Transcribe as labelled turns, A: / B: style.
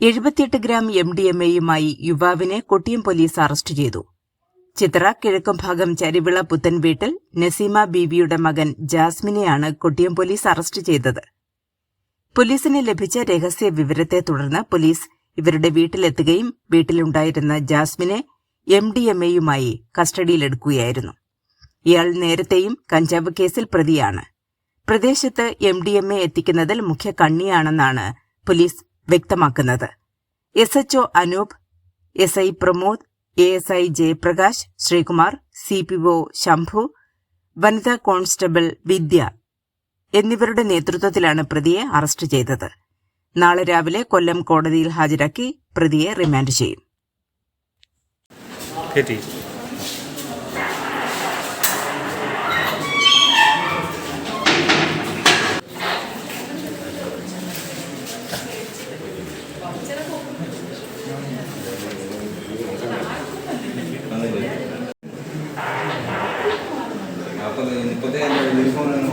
A: എഴുപത്തിയെട്ട് gram M D M എയുമായി യുവാവിനെ കൊട്ടിയം പോലീസ് അറസ്റ്റ് ചെയ്തു. ചിത്ര കിഴക്കുംഭാഗം ചരിവിള പുത്തൻ വീട്ടിൽ നസീമ ബീവിയുടെ മകൻ ജാസ്മിനെയാണ് കൊട്ടിയം പോലീസ് അറസ്റ്റ് ചെയ്തത്. പോലീസിന് ലഭിച്ച രഹസ്യ വിവരത്തെ തുടർന്ന് പോലീസ് ഇവരുടെ വീട്ടിലെത്തുകയും വീട്ടിലുണ്ടായിരുന്ന ജാസ്മിനെ എം ഡി എം എയുമായി കസ്റ്റഡിയിലെടുക്കുകയായിരുന്നു. ഇയാൾ നേരത്തെയും കഞ്ചാവ് കേസിൽ പ്രതിയാണ്. പ്രദേശത്ത് എം ഡി എം എ എത്തിക്കുന്നതിൽ മുഖ്യ കണ്ണിയാണെന്നാണ് പോലീസ് വ്യക്തമാക്കുന്നത്. S H O Anoop S I Pramod A S I Jayaprakash Sreekumar C P O Shambhu വനിതാ കോൺസ്റ്റബിൾ വിദ്യ എന്നിവരുടെ നേതൃത്വത്തിലാണ് പ്രതിയെ അറസ്റ്റ് ചെയ്തത്. നാളെ രാവിലെ കൊല്ലം കോടതിയിൽ ഹാജരാക്കി പ്രതിയെ റിമാൻഡ് ചെയ്യും.
B: ముప్పై